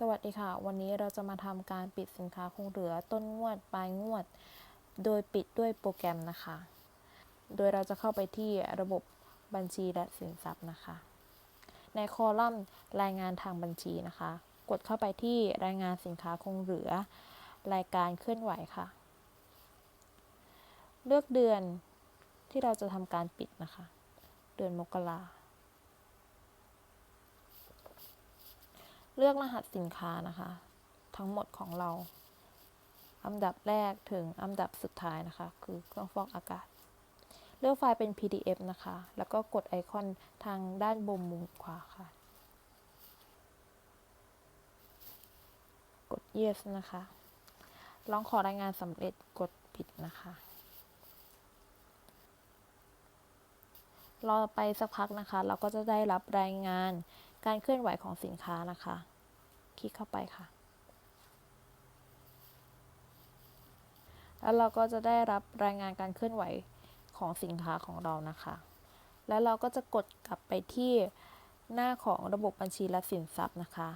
สวัสดีค่ะ วันนี้เราจะมาทำการปิดสินค้าคงเหลือต้นงวดปลายงวด โดยปิดด้วยโปรแกรมนะคะ โดยเราจะเข้าไปที่ระบบบัญชีและสินทรัพย์นะคะ ในคอลัมน์รายงานทางบัญชีนะคะ กดเข้าไปที่รายงานสินค้าคงเหลือ รายการเคลื่อนไหวค่ะ เลือกเดือนที่เราจะทำการปิดนะคะ เดือนมกรา เลือกรหัสสินค้านะคะ ทั้งหมดของเรา อันดับแรกถึงอันดับสุดท้ายนะคะ คือเครื่องฟอกอากาศ เลือกไฟล์เป็น PDF นะคะ แล้วก็กดไอคอนทางด้านบนมุมขวาค่ะ กด yes นะคะลองขอรายงานสำเร็จกดปิดนะคะรอไปสักพักนะคะ เราก็จะได้รับรายงานการเคลื่อนไหวของสินค้านะคะ คลิกเข้าไปค่ะ แล้วเราก็จะได้รับรายงานการเคลื่อนไหวของสินค้าของเรานะคะ แล้วเราก็จะกดกลับไปที่หน้าของระบบบัญชีและสินทรัพย์นะคะ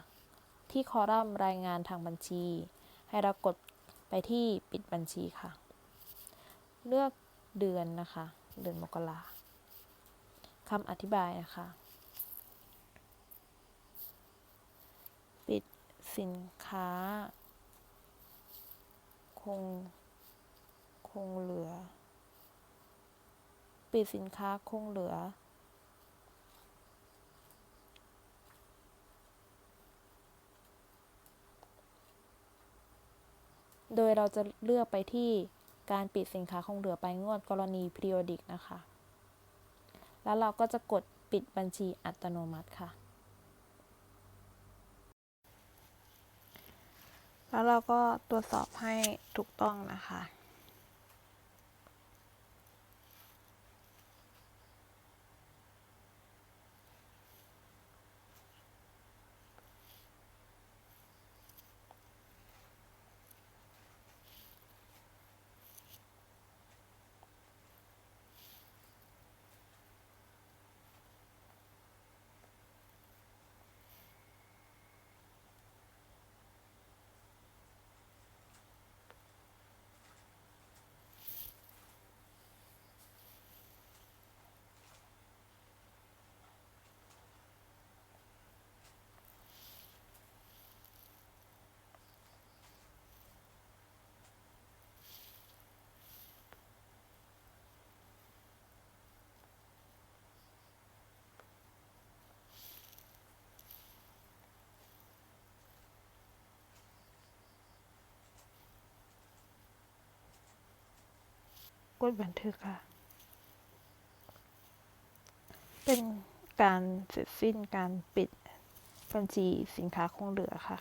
ที่คอลัมน์รายงานทางบัญชี ให้เรากดไปที่ปิดบัญชีค่ะ เลือกเดือนนะคะ เดือนมกราคำอธิบายนะคะ ปิด สินค้า คง คงเหลือ ปิดสินค้าคงเหลือ โดยเราจะเลือกไปที่การปิดสินค้าคงเหลือไปงวดกรณี periodic นะคะ แล้วเราก็จะกดปิดบัญชีอัตโนมัติค่ะ แล้วเราก็ตรวจสอบให้ถูกต้องนะคะ กดบันทึกค่ะ เป็นการเสร็จสิ้นการปิดบัญชีสินค้าคงเหลือค่ะ